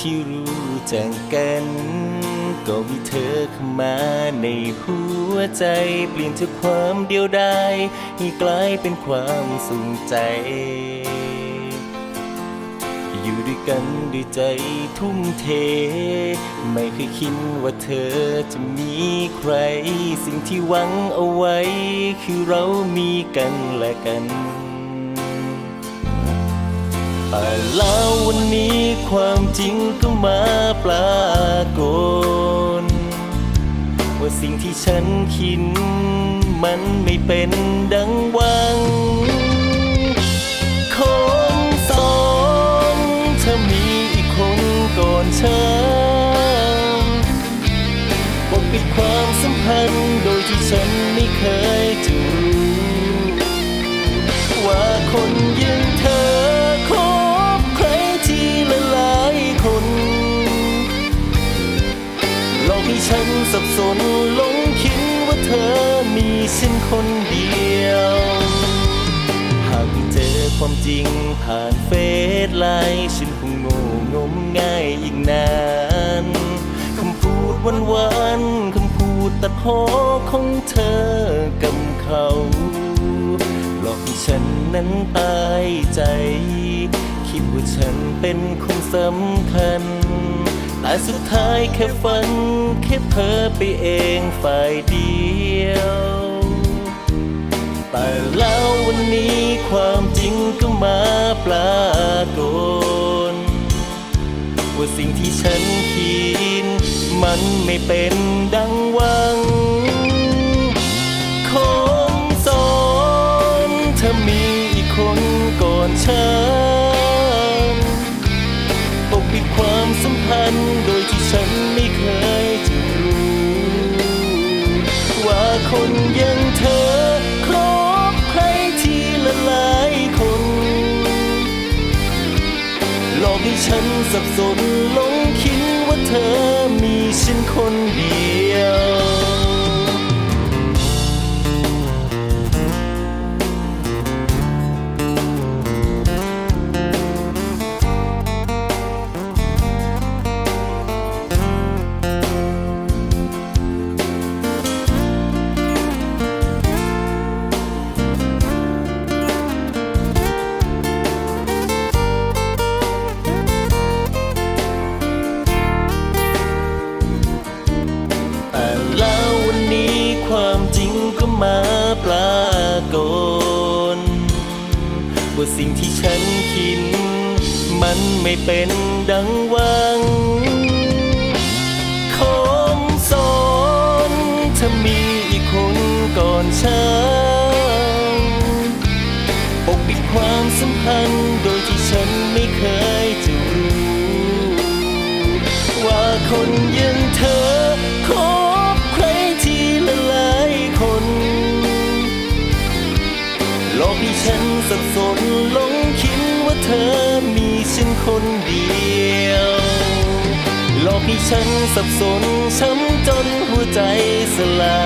ที่รู้จักกัน ก็มีเธอเข้ามาในหัวใจ เปลี่ยนจากความเดียวดายให้กลายเป็นความสุขใจ อยู่ด้วยกันด้วยใจทุ่มเท ไม่เคยคิดว่าเธอจะมีใคร สิ่งที่หวังเอาไว้ คือเรามีกันและกัน แต่แล้ววันนี้ความจริงก็มาปรากฏว่าสิ่งที่ฉันคิดมันไม่เป็นดังหวัง คนสองเธอมีอีกคนก่อนฉันปกปิดความสัมพันธ์โดยที่ฉัน ให้ฉันสับสนหลงคิดว่าเธอมีฉันคนเดียว หากเจอความจริงผ่านเฟซไลน์ฉันคงโง่งมง่ายอีกนานคำพูดวานวานๆคำพูดตัดพ้อของเธอกับเขาหลอกให้ฉันนั้นตายใจ คิดว่าฉันเป็นคนสำคัญ แต่สุดท้ายแค่ฝันแค่เพ้อไปเองฝ่ายเดียว แต่แล้ววันนี้ความจริงก็มาปรากฏว่าสิ่งที่ฉันคิดมันไม่เป็นดังหวังคนสอนเธอมีอีกคนก่อนฉัน ความสัมพันธ์โดยที่ฉันไม่เคยจะรู้ ว่าคนอย่างเธอครบใครทีละหลายคน หลอกให้ฉันสับสนหลงคิดว่าเธอมีฉันคน แต่แล้ววันนี้ความจริงก็มาปรากฏว่าสิ่งที่ฉันคิดมันไม่เป็นดังหวังคนสอนเธอมีอีกคนก่อนฉันปกปิดความสัมพันธ์ สับสนหลงคิดว่าเธอมีฉันคนเดียวหลอกให้ฉันสับสนช้ำจนหัวใจสลาย